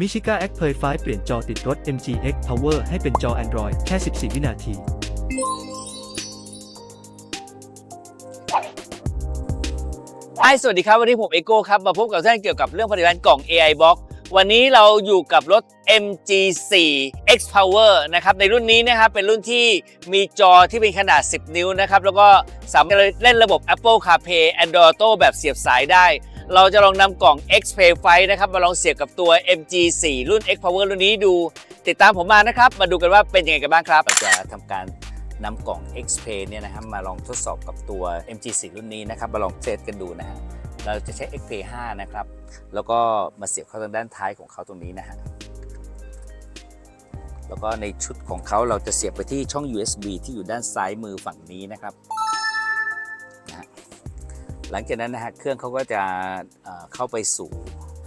มิชิก้า X p l a y 5เปลี่ยนจอติดรถ MG X Power ให้เป็นจอ Android แค่ 14 วินาที ไอสวัสดีครับ วันนี้ผมเอโก้ครับ มาพบกับท่านเกี่ยวกับเรื่องผลิตภัณฑ์กล่อง AI Box วันนี้เราอยู่กับรถ MG4 X Power นะครับในรุ่นนี้นะครับเป็นรุ่นที่มีจอที่เป็นขนาด 10 นิ้วนะครับแล้วก็สามารถเล่นระบบ Apple CarPlay Android Auto แบบเสียบสายได้ เราจะลองนำกล่อง X Play 5นะครับมาลองเสียบกับตัว MG4 รุ่น X Power รุ่นนี้ดู ติดตามผมมานะครับ มาดูกันว่าเป็นยังไงกันบ้างครับเราจะทำการนำกล่อง X Play เนี่ยนะครับมาลองทดสอบกับตัว MG4 รุ่นนี้นะครับมาลองเทสกันดูนะฮะเราจะใช้ X Play 5นะครับ แล้วก็มาเสียบเข้าทางด้านท้ายของเขาตรงนี้นะฮะแล้วก็ในชุดของเขาเราจะเสียบไปที่ช่อง USB ที่อยู่ด้านซ้ายมือฝั่งนี้นะครับ หลังจากนั้นนะฮะเครื่องเขาก็จะเข้าไปสู่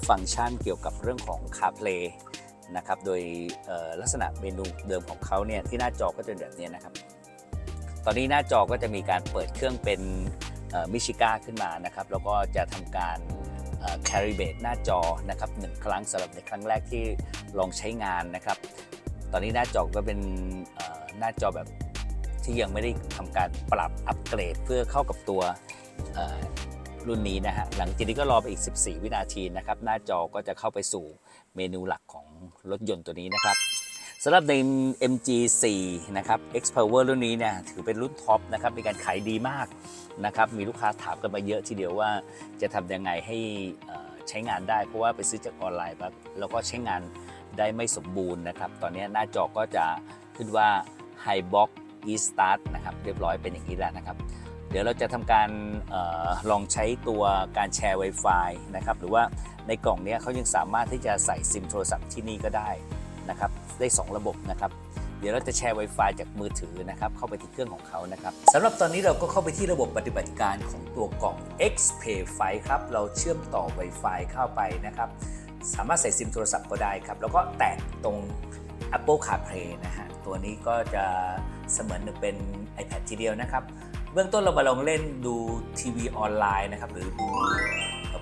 ฟังก์ชันเกี่ยวกับเรื่องของ CarPlay นะครับโดยลักษณะเมนูเดิมของเขาเนี่ยที่หน้าจอก็จะแบบนี้นะครับ ตอนนี้หน้าจอก็จะมีการเปิดเครื่องเป็นมิชิก้าขึ้นมานะครับแล้วก็จะทำการแคริเบตหน้าจอนะครับหนึ่งครั้งสำหรับในครั้งแรกที่ลองใช้งานนะครับ ตอนนี้หน้าจอก็เป็นหน้าจอแบบที่ยังไม่ได้ทำการปรับอัปเกรดเพื่อเข้ากับตัว รุ่นนี้นะฮะหลังจากนี้ก็รอไปอีก 14 วินาทีนะครับหน้าจอก็จะเข้าไปสู่เมนูหลักของรถยนต์ตัวนี้นะครับสำหรับใน MG4 นะครับ X Power รุ่นนี้เนี่ยถือเป็นรุ่นท็อปนะครับมีการขายดีมากนะครับมีลูกค้าถามกันมาเยอะทีเดียวว่าจะทำยังไงให้ใช้งานได้ เพราะว่าไปซื้อจากออนไลน์แล้วก็ใช้งานได้ไม่สมบูรณ์นะครับ ตอนนี้หน้าจอก็จะขึ้นว่า High Box e Start นะครับเรียบร้อยเป็นอย่างนี้แล้วนะครับ เดี๋ยวเราจะทำการออลองใช้ตัวการแชร์ Wi-Fi นะครับหรือว่าในกล่องนี้เขายังสามารถที่จะใส่ซิมโทรศัพท์ที่นี่ก็ได้นะครับได้ 2 ระบบนะครับเดี๋ยวเราจะแชร์ Wi-Fi จากมือถือนะครับเข้าไปที่เครื่องของเขานะครับสำหรับตอนนี้เราก็เข้าไปที่ระบบปฏิบัติการของตัวกล่อง XPay 5ครับเราเชื่อมต่อ Wi-Fi เข้าไปนะครับสามารถใส่ซิมโทรศัพท์ก็ได้ครับแล้วก็แตะตรง Apple CarPlay นะฮะตัวนี้ก็จะเสมือนเป็น iPad ทีเดียวนะครับ บื้องต้นเรามาลองเล่นดูทีวีออนไลน์นะครับหรือดู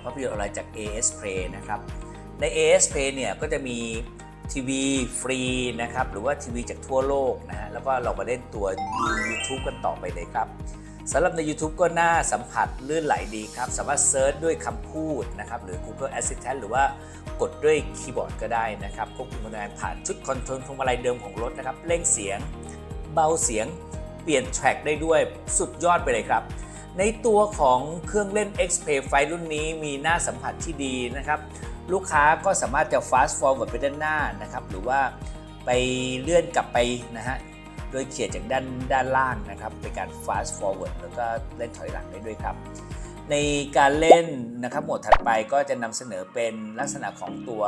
ภาพยนตร์ออนไลน์จาก AS Play นะครับใน AS Play เนี่ยก็จะมีทีวีฟรีนะครับหรือว่าทีวีจากทั่วโลกนะฮะแล้วก็เรามาเล่นตัวดู YouTube กันต่อไปเลยครับสำหรับใน YouTube ก็น่าสัมผัสลื่นไหลดีครับ สามารถเซิร์ชด้วยคำพูดนะครับหรือ Google Assistant หรือว่ากดด้วยคีย์บอร์ดก็ได้นะครับควบคุมการทำงานผ่านชุดคอนโทรลพวงมาลัยเดิมของรถนะครับเร่งเสียง เบาเสียง เปลี่ยนแทร็กได้ด้วยสุดยอดไปเลยครับ ในตัวของเครื่องเล่น XPay 5รุ่นนี้มีหน้าสัมผัสที่ดีนะครับ ลูกค้าก็สามารถจะ fast forward ไปด้านหน้านะครับ หรือว่าไปเลื่อนกลับไปนะฮะโดยเขียนจากด้านด้านล่างนะครับเป็นการ fast forward แล้วก็เล่นถอยหลังได้ด้วยครับ ในการเล่นนะครับโหมดถัดไปก็จะนำเสนอเป็นลักษณะของตัว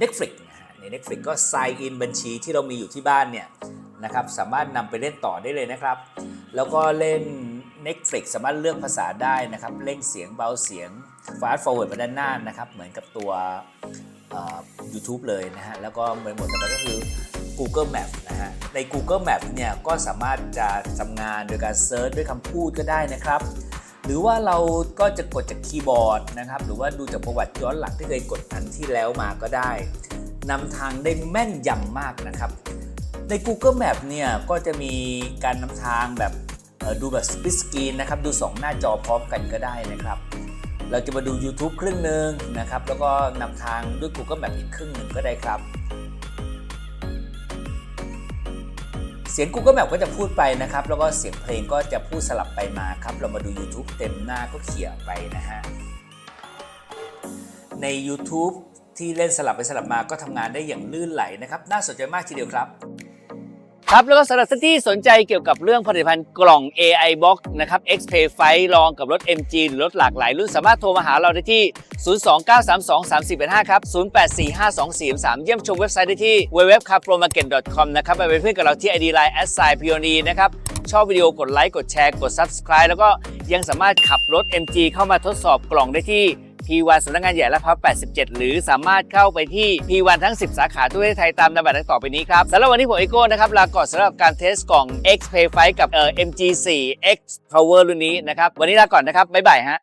Netflix นะฮะใน Netflix ก็ sign in บัญชีที่เรามีอยู่ที่บ้านเนี่ย นะครับ สามารถนำไปเล่นต่อได้เลยนะครับ แล้วก็เล่น Netflix สามารถเลือกภาษาได้นะครับเร่งเสียงเบาเสียง fast forward ไปด้านหน้านะครับ เหมือนกับตัวเอ่อ YouTube เลยนะฮะ แล้วก็ในหมดต่ก็คือ Google Map นะฮะ ใน Google Map เนี่ยก็สามารถจะทำงานโดยการเซิร์ชด้วยคำพูดก็ได้นะครับหรือว่าเราก็จะกดจากคีย์บอร์ดนะครับ หรือว่าดูจากประวัติย้อนหลังที่เคยกดอันที่แล้วมาก็ได้นำทางได้แม่นยำมากนะครับ ใน Google Map เนี่ยก็จะมีการนำทางแบบดูแบบสปิสกรีนนะครับ ดู 2 หน้าจอพร้อมกันก็ได้นะครับ เราจะมาดู YouTube ครึ่งหนึ่งนะครับ แล้วก็นำทางด้วย Google Map อีกครึ่งหนึ่งก็ได้ครับ เสียง Google Map ก็จะพูดไปนะครับ แล้วก็เสียงเพลงก็จะพูดสลับไปมาครับ เรามาดู YouTube เต็มหน้าก็เขี่ยไปนะฮะ ใน YouTube ที่เล่นสลับไปสลับมาก็ทำงานได้อย่างลื่นไหลนะครับ น่าสนใจมากทีเดียวครับ ครับแล้วก็สำหรับท่านที่สนใจเกี่ยวกับเรื่องผลิตภัณฑ์กล่อง AI Box นะครับ XPay 5ลองกับรถ MG หรือรถหลากหลายรุ่นสามารถโทรมาหาเราได้ที่ 029323485 ครับ 0845243เยี่ยมชมเว็บไซต์ได้ที่ www.carpromarket.com นะครับไปเป็นเพื่อนกับเราที่ ID Line s i p i o n e นะครับชอบวิดีโอกดไลค์กดแชร์กด Subscribe แล้วก็ยังสามารถขับรถ MG เข้ามาทดสอบกล่องได้ที่ P1 สำนักงานใหญ่และพับ87 หรือสามารถเข้าไปที่ P1 ทั้ง 10 สาขาทั่วประเทศไทยตามนบัตรดังต่อไปนี้ครับสำหรับวันนี้ผมไอโก้นะครับลาก่อนสำหรับการเทสกล่อง X Pay 5กับเอ่อ MG4 X Power รุ่นนี้นะครับวันนี้ลาก่อนนะครับบ๊ายบายฮะ